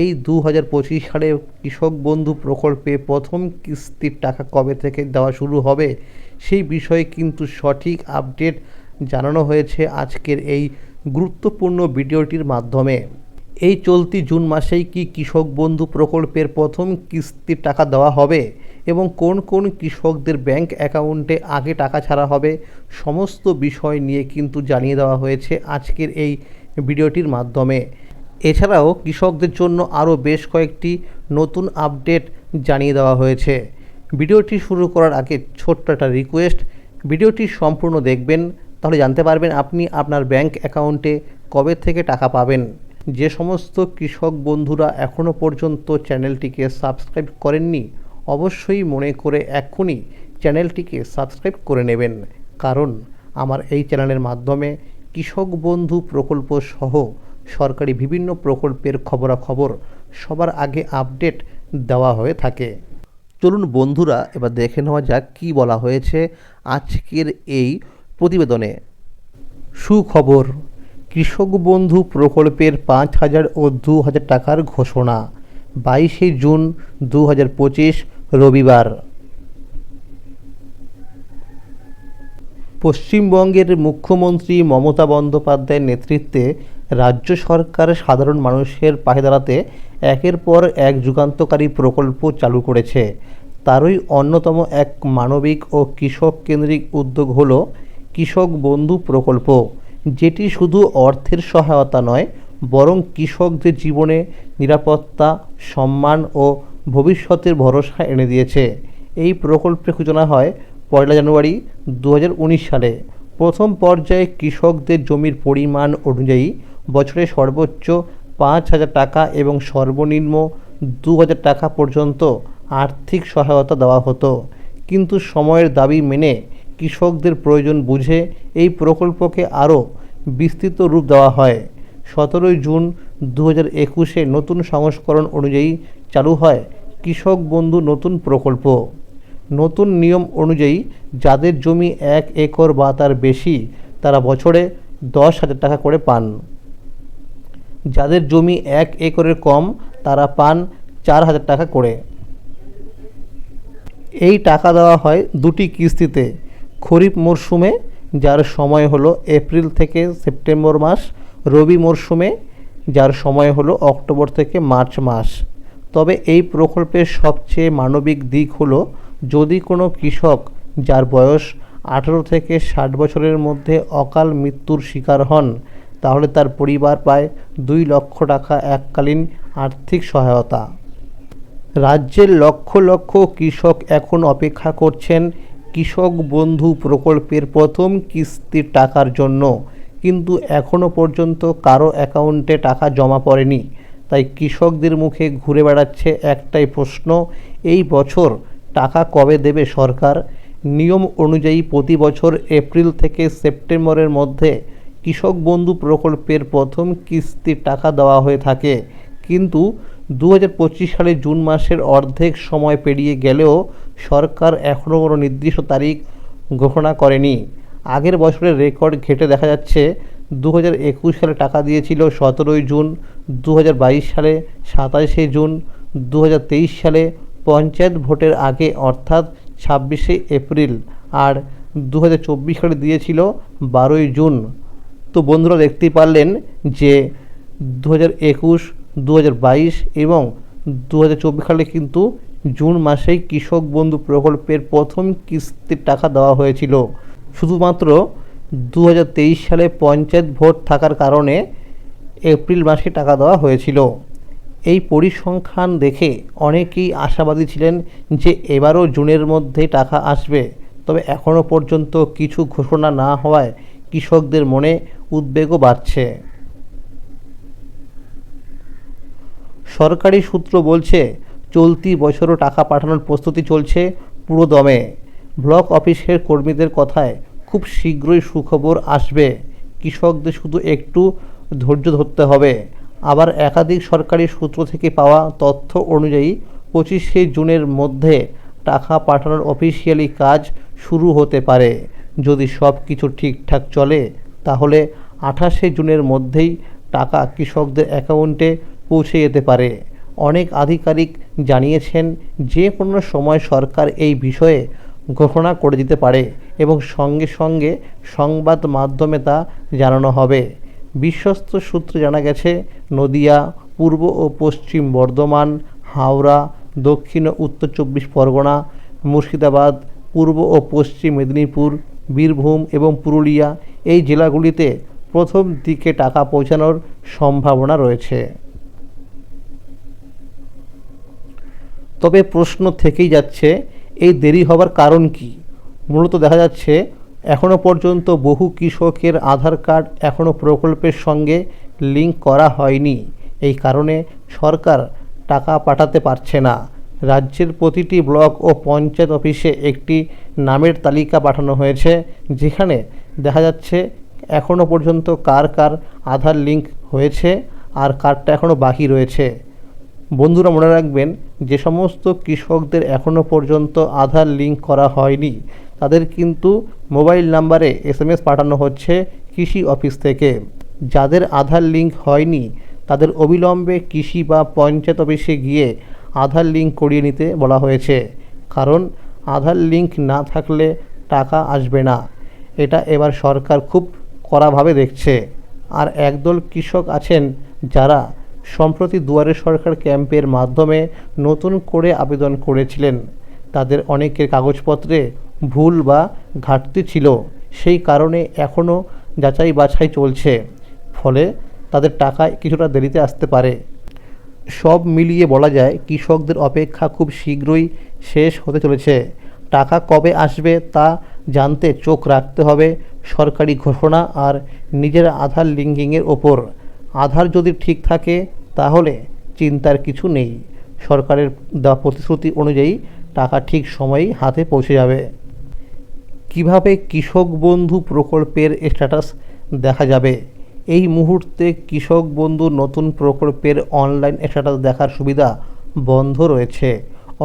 এই দু হাজার পঁচিশ সালে কৃষক বন্ধু প্রকল্পে প্রথম কিস্তির টাকা কবে থেকে দেওয়া শুরু হবে, সেই বিষয়ে কিন্তু সঠিক আপডেট জানানো হয়েছে আজকের এই গুরুত্বপূর্ণ ভিডিওটির মাধ্যমে। এই চলতি জুন মাসেই কি কৃষক বন্ধু প্রকল্পের প্রথম কিস্তির টাকা দেওয়া হবে এবং কোন কোন কৃষকদের ব্যাংক অ্যাকাউন্টে আগে টাকা ছাড়া হবে, সমস্ত বিষয় নিয়ে কিন্তু জানিয়ে দেওয়া হয়েছে আজকের এই ভিডিওটির মাধ্যমে। এছাড়াও কৃষকদের জন্য আরও বেশ কয়েকটি নতুন আপডেট জানিয়ে দেওয়া হয়েছে। ভিডিওটি শুরু করার আগে ছোট্ট একটা রিকোয়েস্ট ভিডিওটি সম্পূর্ণ দেখবেন, তাহলে জানতে পারবেন আপনি আপনার ব্যাংক অ্যাকাউন্টে কবে থেকে টাকা পাবেন। যে সমস্ত কৃষক বন্ধুরা এখনও পর্যন্ত চ্যানেলটিকে সাবস্ক্রাইব করেননি, অবশ্যই মনে করে এক্ষুনি চ্যানেলটিকে সাবস্ক্রাইব করে নেবেন। কারণ আমার এই চ্যানেলের মাধ্যমে কৃষক বন্ধু প্রকল্প সহ সরকারি বিভিন্ন প্রকল্পের খবরাখবর সবার আগে আপডেট দেওয়া হয়ে থাকে। চলুন বন্ধুরা, এবার দেখে নেওয়া যাক কী বলা হয়েছে আজকের এই প্রতিবেদনে। সুখবর, কৃষক বন্ধু প্রকল্পের পাঁচ হাজার ও দু হাজার টাকার ঘোষণা, বাইশে জুন দু হাজার পঁচিশ রবিবার। পশ্চিমবঙ্গের মুখ্যমন্ত্রী মমতা বন্দ্যোপাধ্যায়ের নেতৃত্বে রাজ্য সরকার সাধারণ মানুষের পাশে দাঁড়াতে একের পর এক যুগান্তকারী প্রকল্প চালু করেছে। তারই অন্যতম এক মানবিক ও কৃষক কেন্দ্রিক উদ্যোগ হল কৃষক বন্ধু প্রকল্প। যেটি শুধু অর্থের সহায়তা নয়, বরং কৃষকদের জীবনে নিরাপত্তা, সম্মান ও ভবিষ্যতের ভরসা এনে দিয়েছে। এই প্রকল্পের সূচনা হয় পয়লা জানুয়ারি দু হাজার উনিশ সালে। প্রথম পর্যায়ে কৃষকদের জমির পরিমাণ অনুযায়ী বছরে সর্বোচ্চ পাঁচ হাজার টাকা এবং সর্বনিম্ন দু হাজার টাকা পর্যন্ত আর্থিক সহায়তা দেওয়া হতো। কিন্তু সময়ের দাবি মেনে কৃষকদের প্রয়োজন বুঝে এই প্রকল্পকে আরও বিস্তৃত রূপ দেওয়া হয়। সতেরোই জুন দু হাজার একুশে নতুন সংস্করণ অনুযায়ী চালু হয় কৃষক বন্ধু নতুন প্রকল্প। নতুন নিয়ম অনুযায়ী যাদের জমি এক একর বা তার বেশি, তারা বছরে দশ হাজার টাকা করে পান। যাদের জমি এক একরের কম, তারা পান চার হাজার টাকা করে। এই টাকা দেওয়া হয় দুটি কিস্তিতে, খরিফ মরশুমে যার সময় হলো এপ্রিল থেকে সেপ্টেম্বর মাস, রবি মরশুমে যার সময় হলো অক্টোবর থেকে মার্চ মাস। তবে এই প্রকল্পের সবচেয়ে মানবিক দিক হলো, যদি কোনো কৃষক যার বয়স আঠেরো থেকে ষাট বছরের মধ্যে অকাল মৃত্যুর শিকার হন তাহলে তার পরিবার পায় দুই লক্ষ টাকা এককালীন আর্থিক সহায়তা। রাজ্যের লক্ষ লক্ষ কৃষক এখন অপেক্ষা করছেন কৃষক বন্ধু প্রকল্পের প্রথম কিস্তির টাকার জন্য। কিন্তু এখনও পর্যন্ত কারও অ্যাকাউন্টে টাকা জমা পড়েনি। তাই কৃষকদের মুখে ঘুরে বেড়াচ্ছে একটাই প্রশ্ন, এই বছর টাকা কবে দেবে সরকার? নিয়ম অনুযায়ী প্রতি বছর এপ্রিল থেকে সেপ্টেম্বরের মধ্যে কৃষক বন্ধু প্রকল্পের প্রথম কিস্তির টাকা দেওয়া হয়ে থাকে। কিন্তু দু হাজার পঁচিশ সালে জুন মাসের অর্ধেক সময় পেরিয়ে গেলেও সরকার এখনও কোনো নির্দিষ্ট তারিখ ঘোষণা করেনি। আগের বছরের রেকর্ড ঘেটে দেখা যাচ্ছে দু হাজার একুশ সালে টাকা দিয়েছিল সতেরোই জুন দু হাজার বাইশ সালে সাতাশে জুন দু হাজার তেইশ সালে পঞ্চায়েত ভোটের আগে, অর্থাৎ ছাব্বিশে এপ্রিল, আর দু হাজার চব্বিশ সালে দিয়েছিল বারোই জুন। তো বন্ধুরা দেখতেই পারলেন যে দু হাজার একুশ দু হাজার বাইশ এবং দু হাজার চব্বিশ সালে কিন্তু জুন মাসেই কৃষক বন্ধু প্রকল্পের প্রথম কিস্তির টাকা দেওয়া হয়েছিল। শুধুমাত্র দু হাজার তেইশ সালে পঞ্চায়েত ভোট থাকার কারণে এপ্রিল মাসে টাকা দেওয়া হয়েছিল। এই পরিসংখ্যান দেখে অনেকেই আশাবাদী ছিলেন যে এবারও জুনের মধ্যে টাকা আসবে। তবে এখনও পর্যন্ত কিছু ঘোষণা না হওয়ায় কৃষকদের মনে উদ্বেগও বাড়ছে। সরকারি সূত্র বলছে, চলতি বছরও টাকা পাঠানোর প্রস্তুতি চলছে পুরো দমে ব্লক অফিসের কর্মীদের কথায় খুব শীঘ্রই সুখবর আসবে। কৃষকদের শুধু একটু ধৈর্য ধরতে হবে। আবার একাধিক সরকারি সূত্র থেকে পাওয়া তথ্য অনুযায়ী, পঁচিশে জুনের মধ্যে টাকা পাঠানোর অফিসিয়ালি কাজ শুরু হতে পারে। যদি সব কিছু ঠিকঠাক চলে, তাহলে আঠাশে জুনের মধ্যেই টাকা কৃষকদের অ্যাকাউন্টে পৌঁছে যেতে পারে। অনেক আধিকারিক জানিয়েছেন, যে কোনো সময় সরকার এই বিষয়ে ঘোষণা করে দিতে পারে এবং সঙ্গে সঙ্গে সংবাদ মাধ্যমে তা জানানো হবে। বিশ্বস্ত সূত্রে জানা গেছে, নদিয়া, পূর্ব ও পশ্চিম বর্ধমান, হাওড়া, দক্ষিণ ও উত্তর চব্বিশ পরগনা, মুর্শিদাবাদ, পূর্ব ও পশ্চিম মেদিনীপুর বীরভূম এবং পুরুলিয়া এই জেলাগুলিতে প্রথম দিকে টাকা পৌঁছানোর সম্ভাবনা রয়েছে। তবে প্রশ্ন থেকেই যাচ্ছে, এই দেরি হবার কারণ কি? মূলত দেখা যাচ্ছে এখনও পর্যন্ত বহু কৃষকের আধার কার্ড এখনও প্রকল্পের সঙ্গে লিঙ্ক করা হয়নি। এই কারণে সরকার টাকা পাঠাতে পারছে না। রাজ্যের প্রতিটি ব্লক ও পঞ্চায়েত অফিসে একটি নামের তালিকা পাঠানো হয়েছে, যেখানে দেখা যাচ্ছে এখনও পর্যন্ত কার কার আধার লিঙ্ক হয়েছে আর কার্ডটা এখনও বাকি রয়েছে। বন্ধুরা, মনে রাখবেন যে সমস্ত কৃষকদের এখনও পর্যন্ত আধার লিঙ্ক করা হয়নি। তাদের কিন্তু মোবাইল নাম্বারে এসএমএস পাঠানো হচ্ছে কৃষি অফিস থেকে। যাদের আধার লিঙ্ক হয়নি, তাদের অবিলম্বে কৃষি বা পঞ্চায়েত অফিসে গিয়ে আধার লিঙ্ক করিয়ে নিতে বলা হয়েছে। কারণ, আধার লিঙ্ক না থাকলে টাকা আসবে না। এটা এবার সরকার খুব কড়াভাবে দেখছে। আর একদল কৃষক আছেন যারা সম্প্রতি দুয়ারে সরকার ক্যাম্পের মাধ্যমে নতুন করে আবেদন করেছিলেন। তাদের অনেকের কাগজপত্রে ভুল বা ঘাটতি ছিল। সেই কারণে এখনও যাচাই বাছাই চলছে। ফলে তাদের টাকায় কিছুটা দেরিতে আসতে পারে। সব মিলিয়ে বলা যায় কৃষকদের অপেক্ষা খুব শীঘ্রই শেষ হতে চলেছে। টাকা কবে আসবে তা জানতে চোখ রাখতে হবে সরকারি ঘোষণা আর নিজের আধার লিঙ্কিংয়ের ওপর। আধার যদি ঠিক থাকে, তাহলে চিন্তার কিছু নেই। সরকারের দেওয়া প্রতিশ্রুতি অনুযায়ী টাকা ঠিক সময়েই হাতে পৌঁছে যাবে। কীভাবে কৃষক বন্ধু প্রকল্পের স্ট্যাটাস দেখা যাবে? এই মুহূর্তে কৃষক বন্ধু নতুন প্রকল্পের অনলাইন স্ট্যাটাস দেখার সুবিধা বন্ধ রয়েছে।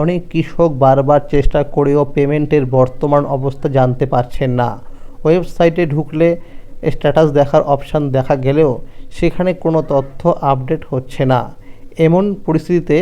অনেক কৃষক বারবার চেষ্টা করেও পেমেন্টের বর্তমান অবস্থা জানতে পারছেন না। ওয়েবসাইটে ঢুকলে স্ট্যাটাস দেখার অপশান দেখা গেলেও সেখানে কোনো তথ্য আপডেট হচ্ছে না। এমন পরিস্থিতিতে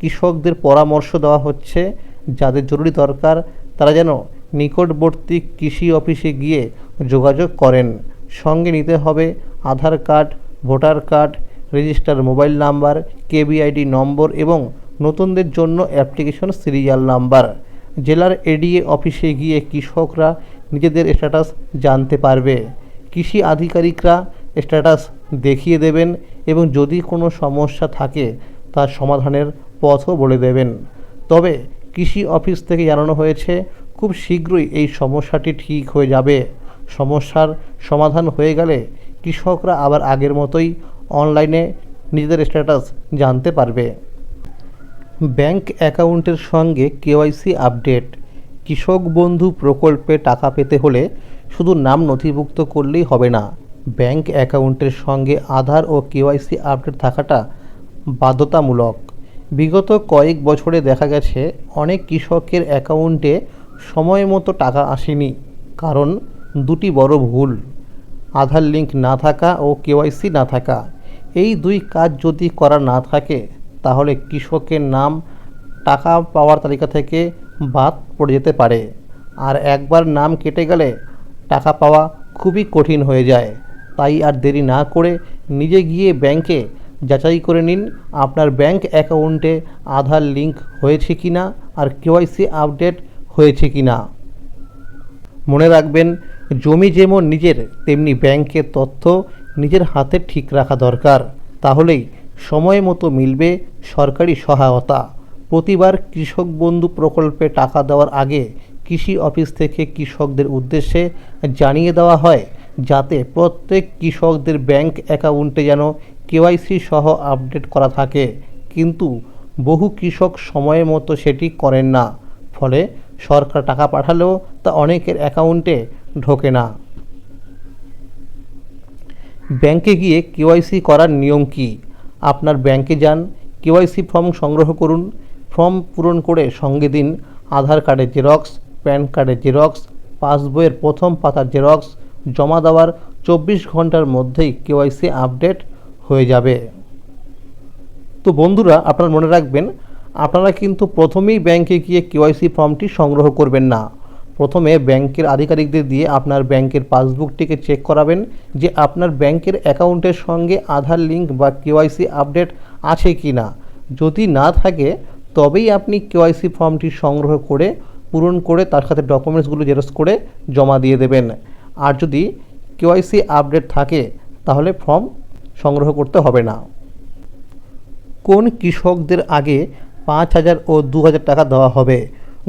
কৃষকদের পরামর্শ দেওয়া হচ্ছে, যাদের জরুরি দরকার, তারা যেন নিকটবর্তী কৃষি অফিসে গিয়ে যোগাযোগ করেন। সঙ্গে নিতে হবে Aadhaar card, voter card, register mobile number, KBID নম্বর এবং নতুনদের জন্য অ্যাপ্লিকেশন সিরিয়াল নাম্বার। জেলার এডিএ অফিসে গিয়ে কৃষকরা নিজেদের স্ট্যাটাস জানতে পারবে। কৃষি আধিকারিকরা স্ট্যাটাস দেখিয়ে দেবেন এবং যদি কোনো সমস্যা থাকে, তার সমাধানের পথও বলে দেবেন। তবে কৃষি অফিস থেকে জানানো হয়েছে, খুব শীঘ্রই এই সমস্যাটি ঠিক হয়ে যাবে। সমস্যার সমাধান হয়ে গেলে কৃষকরা আবার আগের মতোই অনলাইনে নিজেদের স্ট্যাটাস জানতে পারবে। ব্যাংক অ্যাকাউন্টের সঙ্গে কেওয়াইসি আপডেট। কৃষক বন্ধু প্রকল্পে টাকা পেতে হলে শুধু নাম নথিভুক্ত করলেই হবে না। ব্যাংক অ্যাকাউন্টের সঙ্গে আধার ও কেওয়াইসি আপডেট থাকাটা বাধ্যতামূলক। বিগত কয়েক বছরে দেখা গেছে, অনেক কৃষকের অ্যাকাউন্টে সময় মতো টাকা আসেনি। কারণ দুটি বড় ভুল, আধার লিঙ্ক না থাকা ও কেওয়াইসি না থাকা। এই দুই কাজ যদি করা না থাকে, তাহলে কৃষকের নাম, টাকা পাওয়ার তালিকা থেকে বাদ পড়ে যেতে পারে। আর একবার নাম কেটে গেলে টাকা পাওয়া খুবই কঠিন হয়ে যায়। তাই আর দেরি না করে নিজে গিয়ে ব্যাংকে যাচাই করে নিন, আপনার ব্যাংক অ্যাকাউন্টে আধার লিঙ্ক হয়েছে কি না আর কেওয়াইসি আপডেট হয়েছে কি না মনে রাখবেন জমি যেমন নিজের, তেমনি ব্যাংকের তথ্য নিজের হাতে ঠিক রাখা দরকার। তাহলেই সময় মতো মিলবে সরকারি সহায়তা। প্রতিবার কৃষক বন্ধু প্রকল্পে টাকা দেওয়ার আগে কৃষি অফিস থেকে কৃষকদের উদ্দেশ্যে জানিয়ে দেওয়া হয়, যাতে প্রত্যেক কৃষকদের ব্যাংক অ্যাকাউন্টে যেন কেওয়াইসি সহ আপডেট করা থাকে। কিন্তু বহু কৃষক সময় মতো সেটি করেন না। ফলে সরকার টাকা পাঠালেও তা অনেকের অ্যাকাউন্টে ঢোকে না। ব্যাংকে গিয়ে কেওয়াইসি করার নিয়ম কি? আপনার ব্যাংকে যান, কেওয়াইসি ফর্ম সংগ্রহ করুন, ফর্ম পূরণ করে সঙ্গে দিন, আধার কার্ডের জেরক্স, প্যান কার্ডের জেরক্স, পাসবইয়ের প্রথম পাতার জেরক্স, জমা দেওয়ার চব্বিশ ঘণ্টার মধ্যেই কেওয়াইসি আপডেট হয়ে যাবে। তো বন্ধুরা, আপনারা মনে রাখবেন, আপনারা কিন্তু প্রথমেই ব্যাংকে গিয়ে কেওয়াইসি ফর্মটি সংগ্রহ করবেন না। প্রথমে ব্যাংকের আধিকারিকদের দিয়ে আপনার ব্যাংকের পাসবুকটিকে চেক করাবেন যে আপনার ব্যাংকের অ্যাকাউন্টের সঙ্গে আধার লিঙ্ক বা কেওয়াইসি আপডেট আছে কি না যদি না থাকে, তবেই আপনি কেওয়াইসি ফর্মটি সংগ্রহ করে, পূরণ করে তার সাথে ডকুমেন্টসগুলো জেরক্স করে জমা দিয়ে দেবেন। আর যদি কেওয়াইসি আপডেট থাকে, তাহলে ফর্ম সংগ্রহ করতে হবে না। কোন কৃষকদের আগে পাঁচ হাজার ও দু হাজার টাকা দেওয়া হবে?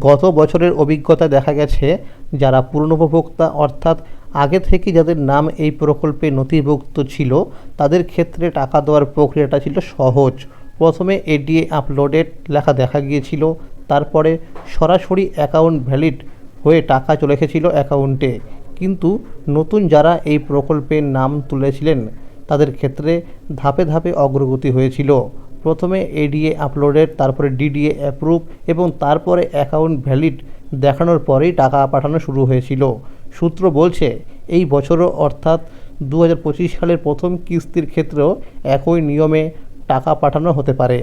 গত বছরের অভিজ্ঞতা দেখা গেছে যারা পুরনোপভোক্তা অর্থাৎ আগে থেকে যাদের নাম এই প্রকল্পে নথিভুক্ত ছিল, তাদের ক্ষেত্রে টাকা দেওয়ার প্রক্রিয়াটা ছিল সহজ। প্রথমে এডিএ আপলোডেড লেখা দেখা গিয়েছিল, তারপরে সরাসরি অ্যাকাউন্ট ভ্যালিড হয়ে টাকা চলে এসেছিল অ্যাকাউন্টে। কিন্তু নতুন যারা এই প্রকল্পের নাম তুলেছিলেন, তাদের ক্ষেত্রে ধাপে ধাপে অগ্রগতি হয়েছিল। প্রথমে এডিএ আপলোডেড তারপরে ডিডিএ অ্যাপ্রুভ এবং তারপরে অ্যাকাউন্ট ভ্যালিড দেখানোর পরেই টাকা পাঠানো শুরু হয়েছিল। সূত্র বলছে, এই বছরও অর্থাৎ দু হাজার পঁচিশ সালের প্রথম কিস্তির ক্ষেত্রেও একই নিয়মে টাকা পাঠানো হতে পারে।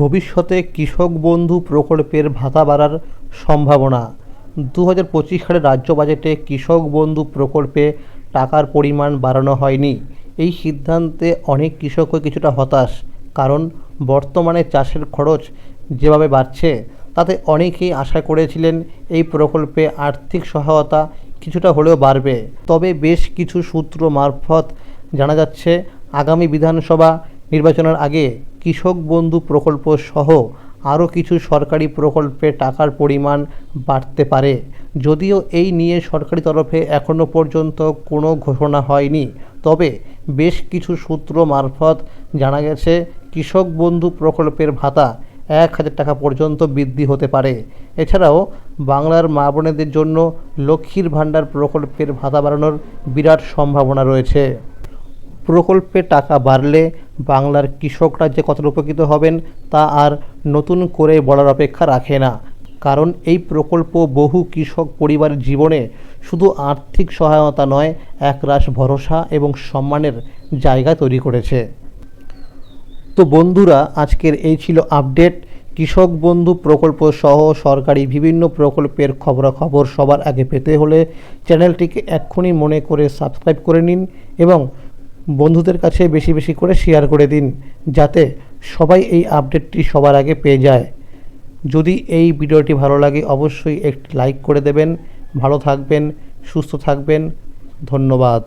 ভবিষ্যতে কৃষক বন্ধু প্রকল্পের ভাতা বাড়ার সম্ভাবনা। দু হাজার পঁচিশ সালের রাজ্য বাজেটে কৃষক বন্ধু প্রকল্পে টাকার পরিমাণ বাড়ানো হয়নি। এই সিদ্ধান্তে অনেক কৃষকও কিছুটা হতাশ। কারণ বর্তমানে চাষের খরচ যেভাবে বাড়ছে, তাতে অনেকেই আশা করেছিলেন এই প্রকল্পে আর্থিক সহায়তা কিছুটা হলেও বাড়বে। তবে বেশ কিছু সূত্র মারফত জানা যাচ্ছে, আগামী বিধানসভা নির্বাচনের আগে কৃষক বন্ধু প্রকল্প সহ আরও কিছু সরকারি প্রকল্পে টাকার পরিমাণ বাড়তে পারে। যদিও এই নিয়ে সরকারি তরফে এখনও পর্যন্ত কোনো ঘোষণা হয়নি, তবে বেশ কিছু সূত্র মারফত জানা গেছে কৃষক বন্ধু প্রকল্পের ভাতা এক হাজার টাকা পর্যন্ত বৃদ্ধি হতে পারে। এছাড়াও বাংলার মা বোনেদের জন্য লক্ষ্মীর ভাণ্ডার প্রকল্পের ভাতা বাড়ানোর বিরাট সম্ভাবনা রয়েছে। প্রকল্পে টাকা বাড়লে বাংলার কৃষকরা যে কতটা উপকৃত হবেন তা আর নতুন করে বলার অপেক্ষা রাখে না। কারণ এই প্রকল্প বহু কৃষক পরিবারের জীবনে শুধু আর্থিক সহায়তা নয়, একরাশ ভরসা এবং সম্মানের জায়গা তৈরি করেছে। তো বন্ধুরা, আজকের এই ছিল আপডেট। কৃষক বন্ধু প্রকল্প সহ সরকারি বিভিন্ন প্রকল্পের খবরাখবর সবার আগে পেতে হলে চ্যানেলটিকে এক্ষুনি মনে করে সাবস্ক্রাইব করে নিন এবং বন্ধুদের কাছে বেশি বেশি করে শেয়ার করে দিন, যাতে সবাই এই আপডেটটি সবার আগে পেয়ে যায়। যদি এই ভিডিওটি ভালো লাগে, অবশ্যই একটি লাইক করে দেবেন। ভালো থাকবেন, সুস্থ থাকবেন। ধন্যবাদ।